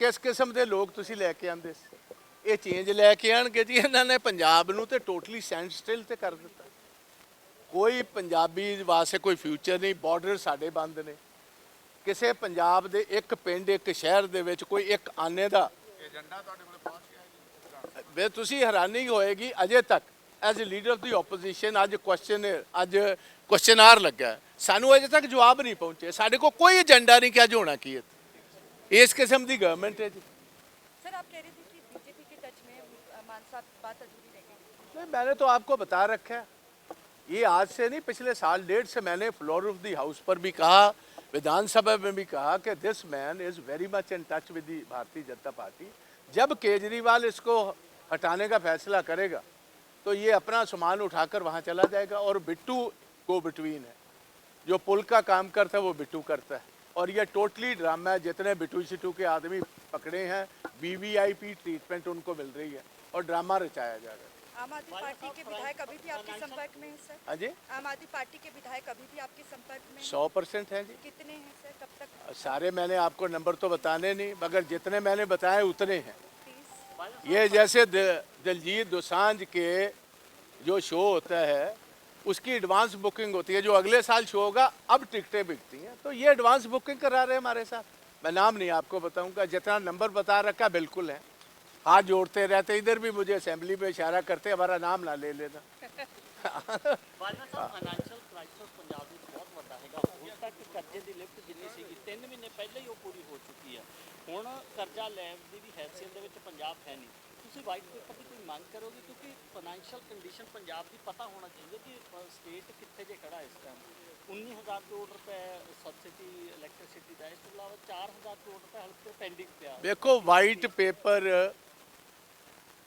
ਕਿਸ ਕਿਸਮ ਦੇ ਲੋਕ ਤੁਸੀਂ ਲੈ ਕੇ ਆਂਦੇ ਸੀ? ਇਹ ਚੇਂਜ ਲੈ ਕੇ ਆਣਗੇ ਜੀ, ਇਹਨਾਂ ਨੇ ਪੰਜਾਬ ਨੂੰ ਤੇ ਟੋਟਲੀ ਸਟੈਂਡ ਸਟਿਲ ਤੇ ਕਰ ਦਿੱਤਾ। ਕੋਈ ਪੰਜਾਬੀ ਵਾਸਤੇ ਕੋਈ ਫਿਊਚਰ ਨਹੀਂ ਬਾਰਡਰ ਸਾਡੇ ਬੰਦ ਨੇ। ਕਿਸੇ ਪੰਜਾਬ ਦੇ ਇੱਕ ਪਿੰਡ, ਇੱਕ ਸ਼ਹਿਰ ਦੇ ਵਿੱਚ ਕੋਈ ਇੱਕ ਆਨੇ ਦਾ ਏਜੰਡਾ ਤੁਹਾਡੇ ਕੋਲ ਪਹੁੰਚ ਗਿਆ ਜੀ ਵੇ ਤੁਸੀਂ ਹੈਰਾਨੀ ਹੋਏਗੀ, ਅਜੇ ਤੱਕ as a leader of the opposition ਅੱਜ ਕੁਐਸਚਨ ਅੱਜ ਕੁਐਸਚਨਾਰ ਲੱਗਾ ਹੈ। ਸਾਨੂੰ ਅਜੇ ਤੱਕ ਜਵਾਬ ਨਹੀਂ ਪਹੁੰਚੇ। ਸਾਡੇ ਕੋਲ ਕੋਈ ਏਜੰਡਾ ਨਹੀਂ ਕਿ ਅੱਜ ਹੋਣਾ ਕੀ ਹੈ ਇਸ ਕਿਸਮ ਦੀ ਗਵਰਨਮੈਂਟ ਹੈ ਜੀ सर आप कह रहे थे कि बीजेपी के टच में अ, मान साहब बात अधूरी रह गई नहीं मैंने तो आपको बता रखा है ये आज से नहीं पिछले साल डेढ़ से मैंने फ्लोर ऑफ दी हाउस पर भी कहा विधानसभा में भी कहा कि this man is very much in touch with the Bharatiya Janata Party जब केजरीवाल इसको हटाने का फैसला करेगा तो ये अपना सामान उठाकर वहाँ चला जाएगा और बिट्टू गो बिटवीन है जो पुल का काम करता है वो बिट्टू करता है और ये टोटली ड्रामा है जितने बिटू शिटू के आदमी पकड़े हैं वीवीआईपी ट्रीटमेंट उनको मिल रही है और ड्रामा रचाया जा रहा है। आम आदमी पार्टी के विधायक अभी भी आपके संपर्क में हैं सर? हाँ जी। आम आदमी पार्टी के विधायक अभी भी आपके संपर्क में सौ परसेंट है जी। कितने हैं सर? कब तक? सारे मैंने आपको नंबर तो बताने नहीं मगर जितने मैंने बताए उतने हैं। ये जैसे दिलजीत दोसांझ के जो शो होता है उसकी एडवांस बुकिंग होती है जो अगले साल शो होगा अब टिकटें बिकती हैं तो ये एडवांस बुकिंग करा रहे हैं हमारे साथ मैं नाम नहीं आपको बताऊंगा जितना नंबर बता रखा बिल्कुल है हाथ जोड़ते रहते इधर भी मुझे असेंबली में इशारा करते हमारा नाम ना ले लेना ਬਾਜਵਾ ਸਾਹਿਬ ਫਾਈਨੈਂਸ਼ੀਅਲ ਕ੍ਰਾਈਸਿਸ ਪੰਜਾਬ ਵਿੱਚ ਬਹੁਤ ਵੱਡਾ ਹੈਗਾ ਹੁਣ ਤੱਕ ਕਰਜ਼ੇ ਦੀ ਲਿਫਟ ਜਿੰਨੀ ਸੀਗੀ 3 ਮਹੀਨੇ ਪਹਿਲਾਂ ਹੀ ਉਹ ਪੂਰੀ ਹੋ ਚੁੱਕੀ ਹੈ ਹੁਣ ਕਰਜ਼ਾ ਲੈਣ ਦੀ ਵੀ ਹੈਸੀਅਤ ਦੇ ਵਿੱਚ ਪੰਜਾਬ ਹੈ ਨਹੀਂ ਤੁਸੀਂ ਵਾਈਟ ਪੇਪਰ ਦੀ ਕੋਈ ਮੰਗ ਕਰੋਗੇ? ਕਿਉਂਕਿ ਫਾਈਨੈਂਸ਼ੀਅਲ ਕੰਡੀਸ਼ਨ ਪੰਜਾਬ ਦੀ ਪਤਾ ਹੋਣਾ ਚਾਹੀਦਾ ਕਿ ਸਟੇਟ ਕਿੱਥੇ ਜੇ ਖੜਾ ਇਸ ਟਾਈਮ 19000 ਕਰੋੜ ਰੁਪਏ ਸਬਸਿਡੀ ਇਲੈਕਟ੍ਰਿਸਿਟੀ ਦਾ, ਇਸ ਤੋਂ ਇਲਾਵਾ 4000 ਕਰੋੜ ਰੁਪਏ ਹਾਲੇ ਪੈਂਡਿੰਗ ਪਿਆ। ਦੇਖੋ ਵਾਈਟ ਪੇਪਰ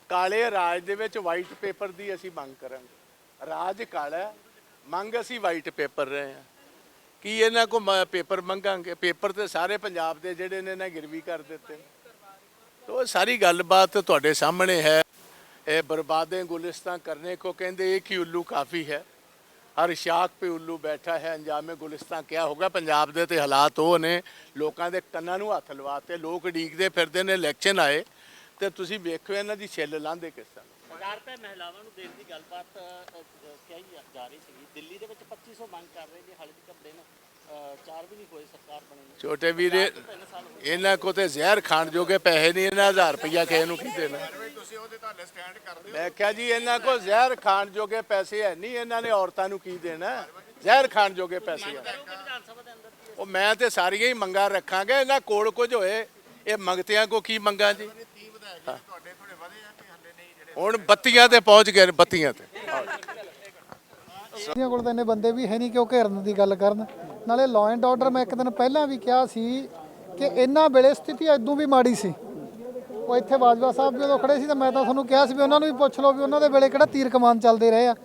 ਕਾਲੇ ਰਾਜ ਦੇ ਵਿੱਚ ਵਾਈਟ ਪੇਪਰ ਦੀ ਅਸੀਂ ਮੰਗ ਕਰਾਂਗੇ। ਰਾਜ ਕਾਲਾ ਮੰਗ ਅਸੀਂ ਵਾਈਟ ਪੇਪਰ ਰਹੇ ਹਾਂ। ਕੀ ਇਹਨਾਂ ਕੋ ਪੇਪਰ ਮੰਗਾਂਗੇ? ਪੇਪਰ ਤੇ ਸਾਰੇ ਪੰਜਾਬ ਦੇ ਜਿਹੜੇ ਨੇ ਨਾ ਗਿਰਵੀ ਕਰ ਦਿੱਤੇ। ਉਹ ਸਾਰੀ ਗੱਲਬਾਤ ਤੁਹਾਡੇ ਸਾਹਮਣੇ ਹੈ। ਇਹ ਬਰਬਾਦੇ ਗੁਲਿਸਤਾਂ ਕਰਨੇ ਕੋ ਕਹਿੰਦੇ ਇੱਕ ਹੀ ਉੱਲੂ ਕਾਫੀ ਹੈ। ਹਰ ਸ਼ਾਖ 'ਤੇ ਉੱਲੂ ਬੈਠਾ ਹੈ, ਅੰਜਾਮੇ ਗੁਲਿਸਤਾਂ ਕਿਆ ਹੋਗਾ? ਪੰਜਾਬ ਦੇ ਤੇ ਹਾਲਾਤ ਉਹ ਨੇ, ਲੋਕਾਂ ਦੇ ਕੰਨਾਂ ਨੂੰ ਹੱਥ ਲਵਾਤੇ, ਲੋਕ ਡੀਕਦੇ ਫਿਰਦੇ ਨੇ ਇਲੈਕਸ਼ਨ ਆਏ। ਤੇ ਤੁਸੀਂ ਵੇਖਿਓ ਇਹਨਾਂ ਦੀ ਛਿੱਲ ਲਾਂਦੇ ਕਿਸ ਤਰ੍ਹਾਂ। ਵਜ਼ਾਰਤਾਂ ਮਹਿਲਾਵਾਂ ਨੂੰ ਦੇਣ ਦੀ ਗੱਲਬਾਤ ਕਹੀ ਜਾ ਰਹੀ ਸੀ ਦਿੱਲੀ ਦੇ ਵਿੱਚ 2500 ਮੰਗ ਕਰ ਰਹੇ ਨੇ, ਹਾਲੇ ਤੱਕ ਕੰਪਲੇਨ ਛੋਟੇ ਵੀਰੇ ਇਹਨਾਂ ਕੋ ਤੇ ਜ਼ਹਿਰ ਖਾਣ ਜੋਗੇ ਪੈਸੇ ਨਹੀਂ ਇਹਨਾਂ 1000 ਰੁਪਇਆ ਕਿਸੇ ਨੂੰ ਕੀ ਦੇਣਾ? ਮੈਂ ਕਿਹਾ ਜੀ ਇਹਨਾਂ ਕੋ ਜ਼ਹਿਰ ਖਾਣ ਜੋਗੇ ਪੈਸੇ ਹੈ ਨਹੀਂ ਇਹਨਾਂ ਨੇ ਔਰਤਾਂ ਨੂੰ ਕੀ ਦੇਣਾ? ਜ਼ਹਿਰ ਖਾਣ ਜੋਗੇ ਪੈਸੇ ਹੈ। ਉਹ ਮੈਂ ਤੇ ਸਾਰੀਆਂ ਹੀ ਮੰਗਾਂ ਰੱਖਾਂਗਾ ਇਹਨਾਂ ਕੋਲ ਕੁਝ ਹੋਏ ਇਹ ਮੰਗਤਿਆਂ ਕੋ ਕੀ ਮੰਗਾਂ ਜੀ? ਹੁਣ ਬੱਤੀਆਂ ਤੇ ਪਹੁੰਚ ਗਏ ਬੱਤੀਆਂ ਤੇ। ਦੀਆਂ ਕੋਲ ਤਾਂ ਇੰਨੇ ਬੰਦੇ ਵੀ ਹੈ ਨਹੀਂ ਕਿ ਘੇਰਨ ਦੀ ਗੱਲ ਕਰਨ। ਨਾਲੇ ਲਾਅ ਐਂਡ ਆਰਡਰ ਮੈਂ ਇੱਕ ਦਿਨ ਪਹਿਲਾਂ ਵੀ ਕਿਹਾ ਸੀ ਕਿ ਇਹਨਾਂ ਵੇਲੇ ਸਥਿਤੀ ਐਦੋਂ ਵੀ ਮਾੜੀ ਸੀ। ਉਹ ਇੱਥੇ ਬਾਜਵਾ ਸਾਹਿਬ ਜਦੋਂ ਖੜੇ ਸੀ ਤਾਂ ਮੈਂ ਤਾਂ ਤੁਹਾਨੂੰ ਕਿਹਾ ਸੀ ਵੀ ਉਹਨਾਂ ਨੂੰ ਵੀ ਪੁੱਛ ਲਓ ਵੀ ਉਹਨਾਂ ਦੇ ਵੇਲੇ ਕਿਹੜਾ ਤੀਰ ਕਮਾਨ ਚੱਲਦੇ ਰਹੇ ਆ।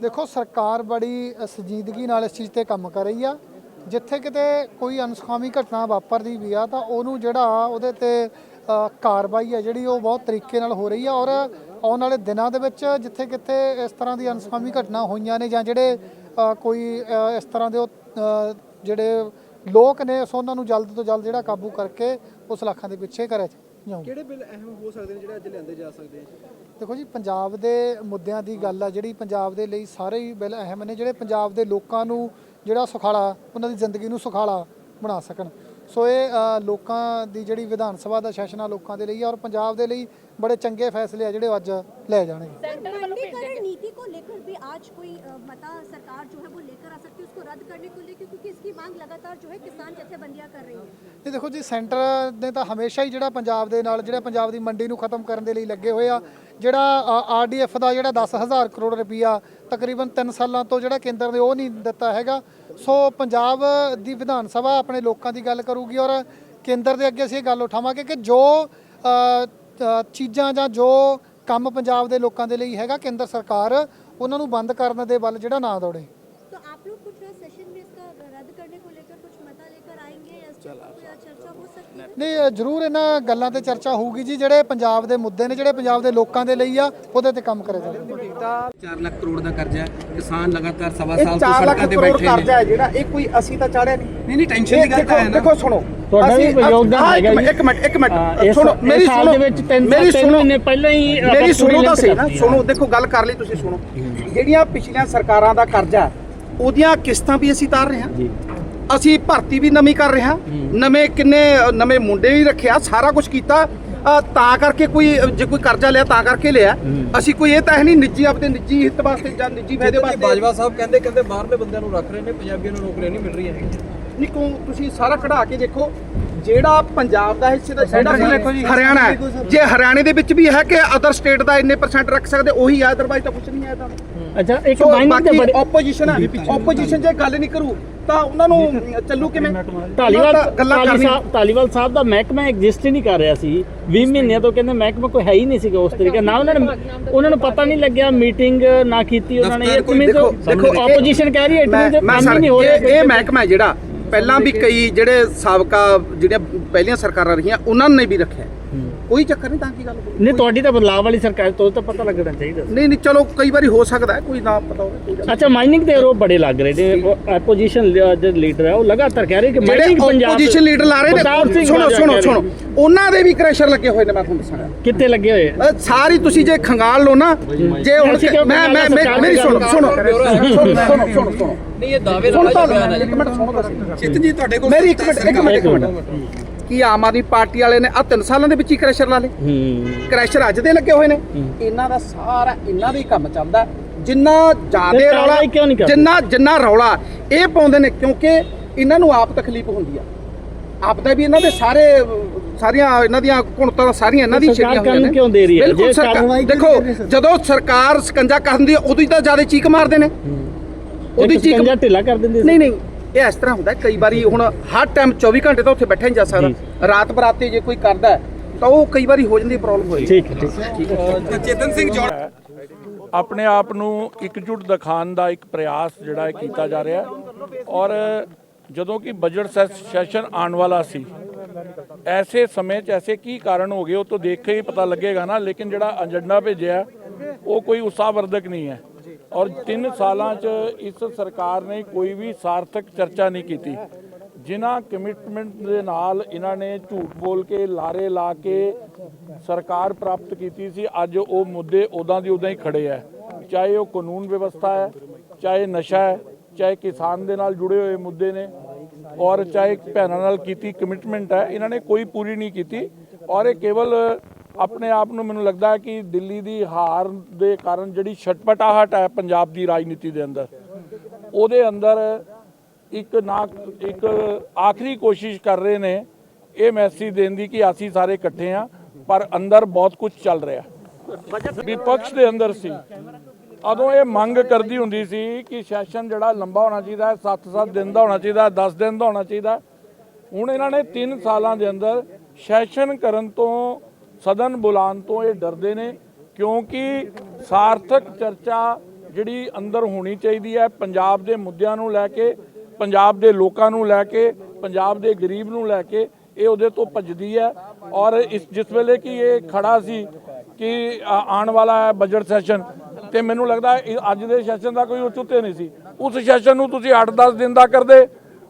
ਦੇਖੋ ਸਰਕਾਰ ਬੜੀ ਸੰਜੀਦਗੀ ਨਾਲ ਇਸ ਚੀਜ਼ ਤੇ ਕੰਮ ਕਰ ਰਹੀ ਆ। ਜਿੱਥੇ ਕਿਤੇ ਕੋਈ ਅਨਸੁਖਾਵੀ ਘਟਨਾ ਵਾਪਰਦੀ ਵੀ ਆ ਤਾਂ ਉਹਨੂੰ ਜਿਹੜਾ ਉਹਦੇ ਤੇ ਕਾਰਵਾਈ ਆ ਜਿਹੜੀ ਉਹ ਬਹੁਤ ਤਰੀਕੇ ਨਾਲ ਹੋ ਰਹੀ ਆ ਔਰ ਆਉਣ ਵਾਲੇ ਦਿਨਾਂ ਦੇ ਵਿੱਚ ਜਿੱਥੇ ਕਿਤੇ ਇਸ ਤਰ੍ਹਾਂ ਦੀ ਅਨਸੁਖਾਵੀ ਘਟਨਾ ਹੋਈਆਂ ਨੇ ਜਾਂ ਜਿਹੜੇ ਕੋਈ ਇਸ ਤਰ੍ਹਾਂ ਦੇ ਉਹ ਜਿਹੜੇ ਲੋਕ ਨੇ ਸੋ ਉਹਨਾਂ ਨੂੰ ਜਲਦ ਤੋਂ ਜਲਦ ਜਿਹੜਾ ਕਾਬੂ ਕਰਕੇ ਉਸ ਲੱਖਾਂ ਦੇ ਪਿੱਛੇ ਕਰਿਆ ਜਾਊਗਾ। ਕਿਹੜੇ ਬਿੱਲ ਅਹਿਮ ਹੋ ਸਕਦੇ ਨੇ ਜਿਹੜੇ ਅੱਜ ਲਿਆਂਦੇ ਜਾ ਸਕਦੇ ਆ ਦੇਖੋ ਜੀ ਪੰਜਾਬ ਦੇ ਮੁੱਦਿਆਂ ਦੀ ਗੱਲ ਆ ਜਿਹੜੀ ਪੰਜਾਬ ਦੇ ਲਈ ਸਾਰੇ ਹੀ ਬਿੱਲ ਅਹਿਮ ਨੇ ਜਿਹੜੇ ਪੰਜਾਬ ਦੇ ਲੋਕਾਂ ਨੂੰ ਜਿਹੜਾ ਸੁਖਾਲਾ ਉਹਨਾਂ ਦੀ ਜ਼ਿੰਦਗੀ ਨੂੰ ਸੁਖਾਲਾ ਬਣਾ ਸਕਣ। ਸੋ ਇਹ ਲੋਕਾਂ ਦੀ ਜਿਹੜੀ ਵਿਧਾਨ ਸਭਾ ਦਾ ਸੈਸ਼ਨ ਆ ਲੋਕਾਂ ਦੇ ਲਈ ਔਰ ਪੰਜਾਬ ਦੇ ਲਈ ਬੜੇ ਚੰਗੇ ਫੈਸਲੇ ਆ ਜਿਹੜੇ ਅੱਜ ਲੈ ਜਾਣਗੇ। ਸੈਂਟਰ ਵੱਲੋਂ ਭੇਜੇ आज कोई अ, मता सरकार जो है वो लेकर आ सकती है उसको रद्द करने को लेकर क्योंकि इसकी मांग लगातार जो है किसान जथेबंदियां कर रही हैं ਇਹ ਦੇਖੋ ਜੀ ਸੈਂਟਰ ਨੇ ਤਾਂ ਹਮੇਸ਼ਾ ਹੀ ਜਿਹੜਾ ਪੰਜਾਬ ਦੇ ਨਾਲ ਜਿਹੜਾ ਪੰਜਾਬ ਦੀ ਮੰਡੀ ਨੂੰ ਖਤਮ ਕਰਨ ਦੇ ਲਈ ਲੱਗੇ ਹੋਏ ਆ ਜਿਹੜਾ ਆਰਡੀਐਫ ਦਾ ਜਿਹੜਾ 10000 ਕਰੋੜ ਰੁਪਈਆ ਤਕਰੀਬਨ 3 ਸਾਲਾਂ ਤੋਂ ਜਿਹੜਾ ਕੇਂਦਰ ਨੇ ਉਹ ਨਹੀਂ ਦਿੱਤਾ ਹੈਗਾ ਸੋ ਪੰਜਾਬ ਦੀ ਵਿਧਾਨ ਸਭਾ ਆਪਣੇ ਲੋਕਾਂ ਦੀ ਗੱਲ ਕਰੂਗੀ ਔਰ ਕੇਂਦਰ ਦੇ ਅੱਗੇ ਅਸੀਂ ਇਹ ਗੱਲ ਉਠਾਵਾਂਗੇ ਕਿ ਜੋ ਅ, ਅ, ਚੀਜ਼ਾਂ ਜਾਂ ਜੋ ਕੰਮ ਪੰਜਾਬ ਦੇ ਲੋਕਾਂ ਦੇ ਲਈ ਹੈਗਾ ਕੇਂਦਰ ਸਰਕਾਰ ਉਹਨਾਂ ਨੂੰ ਬੰਦ ਕਰਨ ਦੇ ਵੱਲ ਜਿਹੜਾ ਨਾ ਦੌੜੇ तो आप लोग कुछ सेशन में इसका रद्द करने को लेकर कुछ मता लेकर आएंगे या इस पर कोई चर्चा हो सकती ਨਹੀਂ ਇਹ ਜ਼ਰੂਰ ਇਹਨਾਂ ਗੱਲਾਂ ਤੇ ਚਰਚਾ ਹੋਊਗੀ ਜੀ ਜਿਹੜੇ ਪੰਜਾਬ ਦੇ ਮੁੱਦੇ ਨੇ ਜਿਹੜੇ ਪੰਜਾਬ ਦੇ ਲੋਕਾਂ ਦੇ ਲਈ ਆ ਉਹਦੇ ਤੇ ਕੰਮ ਕਰਿਆ ਜਾਵੇ 4 ਲੱਖ ਕਰੋੜ ਦਾ ਕਰਜ਼ਾ ਹੈ ਕਿਸਾਨ ਲਗਾਤਾਰ ਸਵਾ ਇਹ ਸਾਲ ਤੋਂ 4 ਲੱਖ ਸੜਕਾਂ ਤੇ ਕਰੋੜ ਬੈਠੇ ਨੇ ਕਰਜ਼ਾ ਹੈ ਜਿਹੜਾ ਇਹ ਕੋਈ ਅਸੀਂ ਤਾਂ ਚਾੜਿਆ ਨਹੀਂ ਨਹੀਂ ਨਹੀਂ ਟੈਨਸ਼ਨ ਦੀ ਗੱਲ ਤਾਂ ਹੈ ਨਾ ਦੇਖੋ ਸੁਣੋ ਤੁਹਾਡਾ ਵੀ ਯੋਗਦਾਨ ਹੈਗਾ ਜੀ। ਇੱਕ ਮਿੰਟ ਇੱਕ ਮਿੰਟ। ਸੁਣੋ ਮੇਰੀ ਸਾਲ ਸੁਣੋ ਦੇ ਵਿੱਚ ਤਿੰਨ- ਮੇਰੀ ਤਿੰਨ ਸੁਣੋ। ਮਹੀਨੇ ਪਹਿਲਾਂ ਹੀ ਮੇਰੀ ਸੁਣੋ ਤਾਂ ਸਹੀ ਨਾ ਸੁਣੋ ਦੇਖੋ ਗੱਲ ਕਰ ਲਈ ਤੁਸੀਂ ਸੁਣੋ। ਜਿਹੜੀਆਂ ਪਿਛਲੀਆਂ ਸਰਕਾਰਾਂ ਦਾ ਕਰਜ਼ਾ ਉਹਦੀਆਂ ਕਿਸ਼ਤਾਂ ਵੀ ਅਸੀਂ ਤਾਰ ਰਹੇ ਹਾਂ। ਜੀ। ਅਸੀਂ ਭਰਤੀ ਵੀ ਨਵੀਂ ਕਰ ਰਹੇ ਹਾਂ। ਨਵੇਂ ਕਿੰਨੇ ਨਵੇਂ ਮੁੰਡੇ ਵੀ ਰੱਖਿਆ ਸਾਰਾ ਕੁਝ ਕੀਤਾ। ਤਾਂ ਕਰਕੇ ਕੋਈ ਜੇ ਕੋਈ ਕਰਜ਼ਾ ਲਿਆ ਤਾਂ ਕਰਕੇ ਲਿਆ। ਅਸੀਂ ਕੋਈ ਇਹ ਤਾਂ ਹੈ ਨਹੀਂ ਨਿੱਜੀ ਆਪਦੇ ਨਿੱਜੀ ਹਿੱਤ ਵਾਸਤੇ ਜਾਂ ਨਿੱਜੀ ਫਾਇਦੇ ਵਾਸਤੇ। ਬਾਜਵਾ ਸਾਹਿਬ ਕਹਿੰਦੇ ਕਹਿੰਦੇ ਬਾਹਰਲੇ ਬੰਦਿਆਂ ਨੂੰ ਰੱਖ ਰਹੇ ਨੇ ਪੰਜਾਬੀਆਂ ਨੂੰ ਨੌਕਰੀਆਂ ਨਹੀਂ ਮਿਲ ਰਹੀਆਂ ਹੈਗੀਆਂ। ਨਹੀਂ ਕੋ ਤੁਸੀਂ ਸਾਰਾ ਕਢਾ ਕੇ ਦੇਖੋ ਜਿਹੜਾ ਪੰਜਾਬ ਦਾ ਹਿੱਸੇ ਦਾ ਜਿਹੜਾ Percentage ਦੇਖੋ ਜੀ। ਹਰਿਆਣਾ ਜੇ। ਹਰਿਆਣੇ ਦੇ ਵਿੱਚ ਵੀ ਹੈ ਕਿ ਅਦਰ ਸਟੇਟ ਦਾ ਇੰਨੇ ਪਰਸੈਂਟ ਰੱਖ ਸਕਦੇ ਉਹੀ ਹੈ ਅਦਰਵਾਈਜ਼ ਤਾਂ ਕੁਝ ਨਹੀਂ ਹੈ ਤਾਂ। ਅੱਛਾ ਇੱਕ ਸੋ ਮਾਈਨਿੰਗ ਤੇ ਬੜੇ ਆਪੋਜੀਸ਼ਨ ਹੈ। ਆਪੋਜੀਸ਼ਨ ਜੇ ਗੱਲ ਨਹੀਂ ਕਰੂ ਤਾਂ ਉਹਨਾਂ ਨੂੰ ਚੱਲੂ ਕਿਵੇਂ? ਧਾਲੀਵਾਲ ਧਾਲੀਵਾਲ ਸਾਹਿਬ ਦਾ ਮਹਿਕਮਾ ਐਗਜ਼ਿਸਟ ਹੀ ਨਹੀਂ ਕਰ ਰਿਹਾ ਸੀ। 20 ਮਹੀਨਿਆਂ ਤੋਂ ਕਹਿੰਦੇ ਮਹਿਕਮਾ ਕੋਈ ਹੈ ਹੀ ਨਹੀਂ ਸੀਗਾ ਉਸ ਤਰੀਕੇ ਨਾ ਉਹਨਾਂ ਨੇ ਉਹਨਾਂ ਨੂੰ ਪਤਾ ਨਹੀਂ ਲੱਗਿਆ ਮੀਟਿੰਗ ਨਾ ਕੀਤੀ ਉਹਨਾਂ ਨੇ। ਇਹ ਮੀਨਸ ਦੇਖੋ ਆਪੋਜੀਸ਼ਨ ਕਹਿ ਰਹੀ ਹੈ ਇਟ ਮੈਂ ਮੀਨਸ ਮੈਂ ਕੰਮ ਹੀ ਸਰ ਨਹੀਂ ਹੋ ਰਿਹਾ। ਇਹ ਮਹਿਕਮਾ ਜਿਹੜਾ ਪਹਿਲਾਂ ਵੀ ਕਈ ਜਿਹੜੇ ਸਾਬਕਾ ਜਿਹੜੀਆਂ ਪਹਿਲੀਆਂ ਸਰਕਾਰਾਂ ਰਹੀਆਂ ਉਹਨਾਂ ਨੇ ਵੀ ਰੱਖਿਆ। ਕੋਈ ਚੱਕਰ ਨਹੀਂ ਤਾਂ ਕੀ ਗੱਲ। ਨਹੀਂ ਤੁਹਾਡੀ ਤਾਂ ਬਦਲਾਅ ਵਾਲੀ ਸਰਕਾਰ ਤੋਂ ਤਾਂ ਪਤਾ ਲੱਗਣਾ ਚਾਹੀਦਾ ਸੀ। ਨਹੀਂ ਨਹੀਂ ਚਲੋ ਕਈ ਵਾਰੀ ਹੋ ਸਕਦਾ ਹੈ ਕੋਈ ਨਾ ਪਤਾ ਹੋਵੇ ਕੋਈ ਗੱਲ ਅੱਛਾ ਮਾਈਨਿੰਗ ਦੇ ਆਰੋਪ ਬੜੇ ਲੱਗ ਰਹੇ ਨੇ। ਆਪੋਜੀਸ਼ਨ ਜਿਹੜੇ ਲੀਡਰ ਹੈ ਉਹ ਲਗਾਤਾਰ ਕਹਿ ਰਹੇ ਕਿ ਮਾਈਨਿੰਗ ਪੰਜਾਬ ਆਪੋਜੀਸ਼ਨ ਲੀਡਰ ਲਾ ਰਹੇ ਪ੍ਰਤਾਪ ਨੇ ਸਿੰਘ ਸੁਣੋ ਬਾਜਵਾ ਸੁਣੋ ਕਹਿ ਸੁਣੋ। ਰਹੇ ਉਹਨਾਂ ਦੇ ਵੀ ਕ੍ਰੈਸ਼ਰ ਲੱਗੇ ਹੋਏ ਨੇ ਮੈਂ ਤੁਹਾਨੂੰ ਦੱਸਾਂਗਾ ਕਿੱਥੇ ਲੱਗੇ ਹੋਏ ਆ? ਅ, ਸਾਰੀ ਤੁਸੀਂ ਜੇ ਖੰਗਾਲ ਲਓ ਨਾ ਜੇ ਹੁਣ ਅਸੀਂ ਕਿਉਂ ਮੈਂ ਮੈਂ ਮੇਰੀ ਸੁਣੋ ਸੁਣੋ ਸੁਣੋ ਸੁਣੋ ਸੁਣੋ ਸੁਣੋ। ਨਹੀਂ ਇਹ ਦਾਅਵੇ ਸੁਣ ਤਾਂ ਇੱਕ ਮਿੰਟ ਸੁਣੋ ਤਾਂ ਸਹੀ। ਚਿਤਨ ਜੀ ਤੁਹਾਡੇ ਕੋਲ ਮੇਰੀ ਇੱਕ ਮਿੰਟ ਇੱਕ ਮਿੰਟ ਇੱਕ ਮਿੰਟ। ਕੀ ਆਮ ਆਦਮੀ ਪਾਰਟੀ ਵਾਲੇ ਨੇ ਆ ਤਿੰਨ ਸਾਲਾਂ ਦੇ ਵਿੱਚ ਹੀ ਕ੍ਰੈਸ਼ਰ ਲਾ ਲਏ। ਹੂੰ। ਕ੍ਰੈਸ਼ਰ ਅੱਜ ਦੇ ਲੱਗੇ ਹੋਏ ਨੇ। ਇਹਨਾਂ ਦਾ ਸਾਰਾ ਇਹਨਾਂ ਦਾ ਹੀ ਕੰਮ ਚੱਲਦਾ। ਜਿੰਨਾ ਜ਼ਿਆਦੇ ਰੌਲਾ? ਜਿੰਨਾ ਜਿੰਨਾ ਰੌਲਾ ਇਹ ਪਾਉਂਦੇ ਨੇ ਕਿਉਂਕਿ ਇਹਨਾਂ ਨੂੰ ਆਪ ਤਕਲੀਫ ਹੁੰਦੀ ਆ। ਆਪ ਦਾ ਵੀ ਇਹਨਾਂ ਦੇ ਸਾਰੇ ਸਾਰੀਆਂ ਇਹਨਾਂ ਦੀਆਂ ਕੁਣਤਾਂ ਸਾਰੀਆਂ ਇਹਨਾਂ ਦੀ ਛੇੜੀਆਂ ਹੋਈਆਂ ਨੇ। ਕਿਉਂ ਦੇ ਰਹੀ ਹੈ? ਬਿਲਕੁਲ ਸਰਕਾਰ ਦੇਖੋ ਜਦੋਂ ਸਰਕਾਰ ਸਕੰਜਾ ਕਰਦੀ ਉਦੋਂ ਹੀ ਤਾਂ ਜ਼ਿਆਦਾ ਚੀਕ ਮਾਰਦੇ ਨੇ। ਉਹਦੀ ਚੀਕ ਸਕੰਜਾ ਢਿੱਲਾ ਕਰ ਦਿੰਦੇ ਨਹੀਂ ਨਹੀਂ। ਇਹ ਇਸ ਤਰ੍ਹਾਂ ਹੁੰਦਾ ਹੈ, ਕਈ ਵਾਰੀ ਹੁਣ ਹਰ ਟਾਈਮ 24 ਘੰਟੇ ਤਾਂ ਉੱਥੇ ਬੈਠਾ ਨਹੀਂ ਜਾ ਸਕਦਾ। ਰਾਤ ਬਰਾਤੇ ਜੇ ਕੋਈ ਕਰਦਾ ਤਾਂ ਉਹ ਕਈ ਵਾਰੀ ਹੋ ਜਾਂਦੀ ਪ੍ਰੋਬਲਮ ਹੋਈ। ਠੀਕ ਠੀਕ। ਚੇਤਨ ਸਿੰਘ ਜੌਨ ਆਪਣੇ ਆਪ ਨੂੰ ਇਕਜੁੱਟ ਦਿਖਾਉਣ ਦਾ ਇੱਕ ਪ੍ਰਯਾਸ ਜਿਹੜਾ ਹੈ ਕੀਤਾ ਜਾ ਰਿਹਾ ਔਰ ਜਦੋਂ ਕਿ ਬਜਟ ਸੈਸ- ਸੈਸ਼ਨ ਆਉਣ ਵਾਲਾ ਸੀ ਐਸੇ ਸਮੇਂ 'ਚ ਐਸੇ ਕੀ ਕਾਰਨ ਹੋ ਗਏ ਉਹ ਤੋਂ ਦੇਖ ਕੇ ਹੀ ਪਤਾ ਲੱਗੇਗਾ ਨਾ ਲੇਕਿਨ ਜਿਹੜਾ ਏਜੰਡਾ ਭੇਜਿਆ ਉਹ ਕੋਈ ਉਤਸ਼ਾਹਵਰਧਕ ਨਹੀਂ ਹੈ। ਔਰ 3 ਸਾਲਾਂ 'ਚ ਇਸ ਸਰਕਾਰ ਨੇ ਕੋਈ ਵੀ ਸਾਰਥਕ ਚਰਚਾ ਨਹੀਂ ਕੀਤੀ। ਜਿਨ੍ਹਾਂ ਕਮਿਟਮੈਂਟ ਦੇ ਨਾਲ ਇਹਨਾਂ ਨੇ ਝੂਠ ਬੋਲ ਕੇ ਲਾਰੇ ਲਾ ਕੇ ਸਰਕਾਰ ਪ੍ਰਾਪਤ ਕੀਤੀ ਸੀ, ਅੱਜ ਉਹ ਮੁੱਦੇ ਉਦਾਂ ਦੀ ਉਦਾਂ ਹੀ ਖੜੇ ਹੈ ਚਾਹੇ ਉਹ ਕਾਨੂੰਨ ਵਿਵਸਥਾ ਹੈ ਚਾਹੇ ਨਸ਼ਾ ਹੈ ਚਾਹੇ ਕਿਸਾਨ ਦੇ ਨਾਲ ਜੁੜੇ ਹੋਏ ਮੁੱਦੇ ਨੇ, ਔਰ ਚਾਹੇ ਭੈਣਾਂ ਨਾਲ ਕੀਤੀ ਕਮਿਟਮੈਂਟ ਹੈ ਇਹਨਾਂ ਨੇ ਕੋਈ ਪੂਰੀ ਨਹੀਂ ਕੀਤੀ। ਔਰ ਇਹ ਕੇਵਲ ਆਪਣੇ ਆਪ ਨੂੰ ਮੈਨੂੰ ਲੱਗਦਾ ਹੈ ਕਿ ਦਿੱਲੀ ਦੀ ਹਾਰ ਦੇ ਕਾਰਨ ਜਿਹੜੀ ਛਟਪਟਾਹਟ ਹੈ ਪੰਜਾਬ ਦੀ ਰਾਜਨੀਤੀ ਦੇ ਅੰਦਰ, ਉਹਦੇ ਅੰਦਰ ਇੱਕ ਨਾ ਇੱਕ ਆਖਰੀ ਕੋਸ਼ਿਸ਼ ਕਰ ਰਹੇ ਨੇ ਇਹ ਮੈਸੇਜ ਦੇਣ ਦੀ ਕਿ ਅਸੀਂ ਸਾਰੇ ਇਕੱਠੇ ਆ ਪਰ ਅੰਦਰ ਬਹੁਤ ਕੁਝ ਚੱਲ ਰਿਹਾ ਵਿਪਕਸ਼ ਦੇ ਅੰਦਰ ਸੀ। ਉਦੋਂ ਇਹ ਮੰਗ ਕਰਦੀ ਹੁੰਦੀ ਸੀ ਕਿ ਸੈਸ਼ਨ ਜਿਹੜਾ ਲੰਬਾ ਹੋਣਾ ਚਾਹੀਦਾ ਹੈ 7-7 ਦਿਨ ਦਾ ਹੋਣਾ ਚਾਹੀਦਾ ਹੈ 10 ਦਿਨ ਦਾ ਹੋਣਾ ਚਾਹੀਦਾ ਹੁਣ ਇਹਨਾਂ ਨੇ 3 ਸਾਲਾਂ ਦੇ ਅੰਦਰ ਸੈਸ਼ਨ ਕਰਨ ਤੋਂ ਸਦਨ ਬੁਲਾਉਣ ਤੋਂ ਇਹ ਡਰਦੇ ਨੇ ਕਿਉਂਕਿ ਸਾਰਥਕ ਚਰਚਾ ਜਿਹੜੀ ਅੰਦਰ ਹੋਣੀ ਚਾਹੀਦੀ ਹੈ, ਪੰਜਾਬ ਦੇ ਮੁੱਦਿਆਂ ਨੂੰ ਲੈ ਕੇ, ਪੰਜਾਬ ਦੇ ਲੋਕਾਂ ਨੂੰ ਲੈ ਕੇ, ਪੰਜਾਬ ਦੇ ਗਰੀਬ ਨੂੰ ਲੈ ਕੇ ਇਹ ਉਹਦੇ ਤੋਂ ਭੱਜਦੀ ਹੈ। ਔਰ ਇਸ ਜਿਸ ਵੇਲੇ ਕਿ ਇਹ ਖੜਾ ਸੀ ਕਿ ਆਉਣ ਵਾਲਾ ਹੈ ਬਜਟ ਸੈਸ਼ਨ ਤੇ ਮੈਨੂੰ ਲੱਗਦਾ ਅੱਜ ਦੇ ਸੈਸ਼ਨ ਦਾ ਕੋਈ ਉਚੁੱਤੇ ਨਹੀਂ ਸੀ। ਉਸ ਸੈਸ਼ਨ ਨੂੰ ਤੁਸੀਂ 8-10 ਦਿਨ ਦਾ ਕਰਦੇ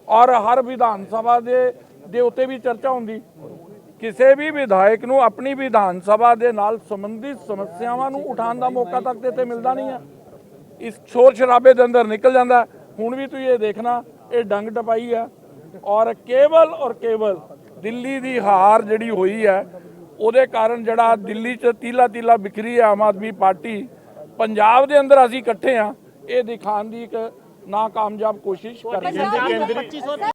ਔਰ ਹਰ ਵਿਧਾਨ ਸਭਾ ਦੇ ਦੇ ਉੱਤੇ ਵੀ ਚਰਚਾ ਹੁੰਦੀ। ਕਿਸੇ ਵੀ ਵਿਧਾਇਕ ਨੂੰ ਆਪਣੀ ਵਿਧਾਨ ਸਭਾ ਦੇ ਨਾਲ ਸੰਬੰਧਿਤ ਸਮੱਸਿਆਵਾਂ ਨੂੰ ਉਠਾਉਣ ਦਾ ਮੌਕਾ ਤੱਕ ਤੇ ਇੱਥੇ ਮਿਲਦਾ ਨਹੀਂ ਹੈ। ਇਸ ਸ਼ੋਰ ਸ਼ਰਾਬੇ ਦੇ ਅੰਦਰ ਨਿਕਲ ਜਾਂਦਾ। ਹੁਣ ਵੀ ਤੁਸੀਂ ਇਹ ਦੇਖਣਾ ਇਹ ਡੰਗ ਟਪਾਈ ਹੈ ਔਰ ਕੇਵਲ ਔਰ ਕੇਵਲ ਦਿੱਲੀ ਦੀ ਹਾਰ ਜਿਹੜੀ ਹੋਈ ਹੈ ਉਹਦੇ ਕਾਰਨ ਜਿਹੜਾ ਦਿੱਲੀ 'ਚ ਤੀਲਾ ਤੀਲਾ ਬਿਖਰੀ ਹੈ ਆਮ ਆਦਮੀ ਪਾਰਟੀ ਪੰਜਾਬ ਦੇ ਅੰਦਰ ਅਸੀਂ ਇਕੱਠੇ ਆ ਇਹ ਦਿਖਾਉਣ ਦੀ ਇੱਕ ਨਾਕਾਮਯਾਬ ਕੋਸ਼ਿਸ਼ ਕਰ ਰਹੀ ਹੈ।